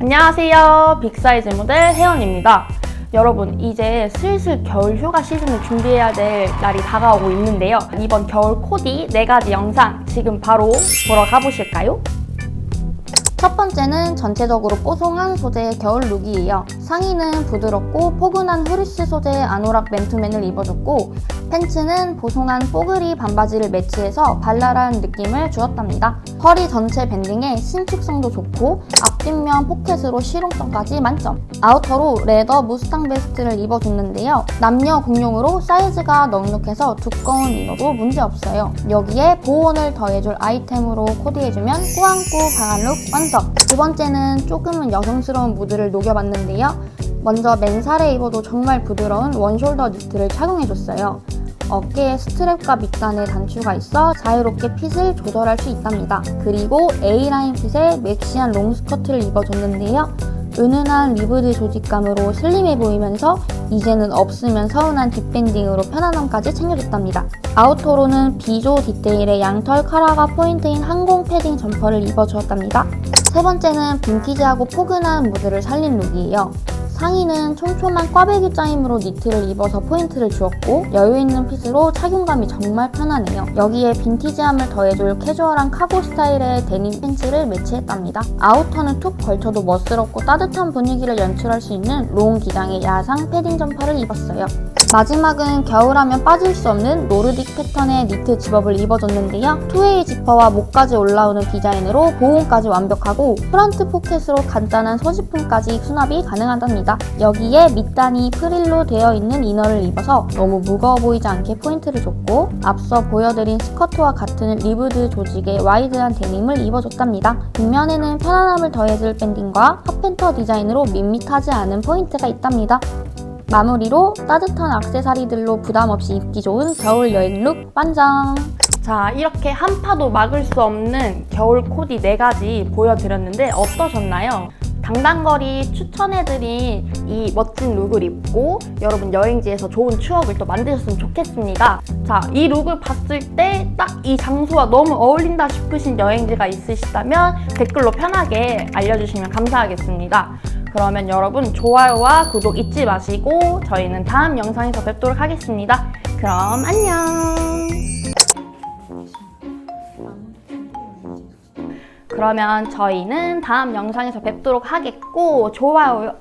안녕하세요. 빅사이즈 모델 혜연입니다. 여러분, 이제 슬슬 겨울 휴가 시즌을 준비해야 될 날이 다가오고 있는데요. 이번 겨울 코디 4가지 영상 지금 바로 보러 가보실까요? 첫 번째는 전체적으로 뽀송한 소재의 겨울 룩이에요. 상의는 부드럽고 포근한 후리스 소재의 아노락 맨투맨을 입어줬고 팬츠는 보송한 뽀글이 반바지를 매치해서 발랄한 느낌을 주었답니다. 허리 전체 밴딩에 신축성도 좋고 앞뒷면 포켓으로 실용성까지 만점. 아우터로 레더 무스탕 베스트를 입어줬는데요. 남녀 공용으로 사이즈가 넉넉해서 두꺼운 이너도 문제없어요. 여기에 보온을 더해줄 아이템으로 코디해주면 꾸안꾸 방한 룩 완성! 두 번째는 조금은 여성스러운 무드를 녹여봤는데요. 먼저 맨살에 입어도 정말 부드러운 원숄더 니트를 착용해줬어요. 어깨에 스트랩과 밑단에 단추가 있어 자유롭게 핏을 조절할 수 있답니다. 그리고 A라인 핏의 맥시한 롱스커트를 입어줬는데요. 은은한 리브드 조직감으로 슬림해 보이면서 이제는 없으면 서운한 뒷밴딩으로 편안함까지 챙겨줬답니다. 아우터로는 비조 디테일의 양털 카라가 포인트인 항공 패딩 점퍼를 입어주었답니다. 세 번째는 빈티지하고 포근한 무드를 살린 룩이에요. 상의는 촘촘한 꽈배기 짜임으로 니트를 입어서 포인트를 주었고 여유있는 핏으로 착용감이 정말 편하네요. 여기에 빈티지함을 더해줄 캐주얼한 카고 스타일의 데님 팬츠를 매치했답니다. 아우터는 툭 걸쳐도 멋스럽고 따뜻한 분위기를 연출할 수 있는 롱 기장의 야상 패딩 점퍼를 입었어요. 마지막은 겨울하면 빠질 수 없는 노르딕 패턴의 니트 집업을 입어줬는데요. 투웨이 지퍼와 목까지 올라오는 디자인으로 보온까지 완벽하고 프런트 포켓으로 간단한 소지품까지 수납이 가능하답니다. 여기에 밑단이 프릴로 되어 있는 이너를 입어서 너무 무거워 보이지 않게 포인트를 줬고 앞서 보여드린 스커트와 같은 리브드 조직의 와이드한 데님을 입어줬답니다. 뒷면에는 편안함을 더해줄 밴딩과 핫팬터 디자인으로 밋밋하지 않은 포인트가 있답니다. 마무리로 따뜻한 액세서리들로 부담 없이 입기 좋은 겨울 여행 룩 완성! 자, 이렇게 한파도 막을 수 없는 겨울 코디 4가지 보여드렸는데 어떠셨나요? 당당거리 추천해드린 이 멋진 룩을 입고 여러분 여행지에서 좋은 추억을 또 만드셨으면 좋겠습니다. 자, 이 룩을 봤을 때 딱 이 장소와 너무 어울린다 싶으신 여행지가 있으시다면 댓글로 편하게 알려주시면 감사하겠습니다. 그러면 여러분 좋아요와 구독 잊지 마시고 저희는 다음 영상에서 뵙도록 하겠습니다. 그럼 안녕! 그러면 저희는 다음 영상에서 뵙도록 하겠고 좋아요.